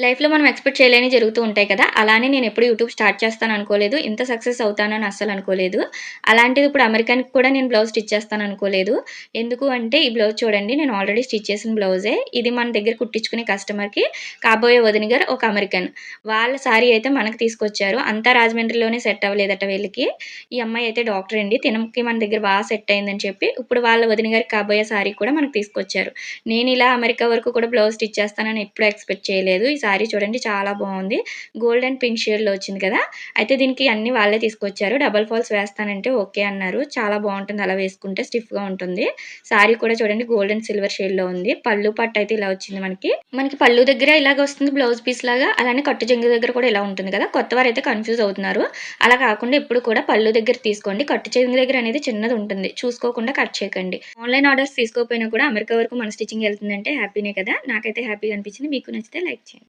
లైఫ్‌లో మనం ఎక్స్‌పెక్ట్ చేయలేని జరుగుతూ ఉంటాయి కదా! అలానే నేను ఎప్పుడు యూట్యూబ్ స్టార్ట్ చేస్తాను అనుకోలేదు. ఇంత సక్సెస్ అవుతానని అస్సలు అనుకోలేదు. అలాంటిది ఇప్పుడు అమెరికన్‌కి కూడా నేను బ్లౌజ్ స్టిచ్ చేస్తాను అనుకోలేదు. ఎందుకు అంటే ఈ బ్లౌజ్ చూడండి నేను ఆల్రెడీ స్టిచ్ చేసిన బ్లౌజే. ఇది మన దగ్గర కుట్టించుకునే కస్టమర్‌కి కాబోయే వదిన గారు ఒక అమెరికన్. వాళ్ళ సారీ అయితే మనకు తీసుకొచ్చారు. అంతా రాజమండ్రిలోనే సెట్ అవ్వలేదట వీళ్ళకి. ఈ అమ్మాయి అయితే డాక్టర్ అండి. తినకి మన దగ్గర బాగా సెట్ అయిందని చెప్పి ఇప్పుడు వాళ్ళ వదిన గారికి కాబోయే సారీ కూడా మనకు తీసుకొచ్చారు. నేను ఇలా అమెరికా వరకు కూడా బ్లౌజ్ స్టిచ్ చేస్తానని ఎప్పుడు ఎక్స్‌పెక్ట్ చేయలేదు. ఈ సారీ చూడండి చాలా బాగుంది. గోల్డ్ అండ్ పింక్ షేడ్‌లో వచ్చింది కదా! అయితే దీనికి అన్ని వాళ్ళే తీసుకొచ్చారు. డబుల్ ఫాల్స్ వేస్తానంటే ఓకే అన్నారు. చాలా బాగుంటుంది అలా వేసుకుంటే స్టిఫ్‌గా ఉంటుంది. సారీ కూడా చూడండి గోల్డ్ అండ్ సిల్వర్ షేడ్‌లో ఉంది. పళ్ళు పట్టు అయితే ఇలా వచ్చింది మనకి. మనకి పళ్ళు దగ్గర ఇలాగ వస్తుంది బ్లౌజ్ పీస్ లాగా. అలానే కట్టు చెంగు దగ్గర కూడా ఇలా ఉంటుంది కదా! కొత్త వారు అయితే కన్‌ఫ్యూజ్ అవుతున్నారు. అలా కాకుండా ఎప్పుడు కూడా పళ్ళు దగ్గర తీసుకోండి. కట్టు చెంగు దగ్గర అనేది చిన్నది ఉంటుంది. చూసుకోకుండా కట్ చేయకండి. ఆన్‌లైన్ ఆర్డర్స్ తీసుకోకపోయినా కూడా అమెరికా వరకు మన స్టిచ్చింగ్ వెళ్తుందంటే హ్యాపీనే కదా! నాకైతే హ్యాపీగా అనిపించింది. మీకు నచ్చితే లైక్ చేయండి.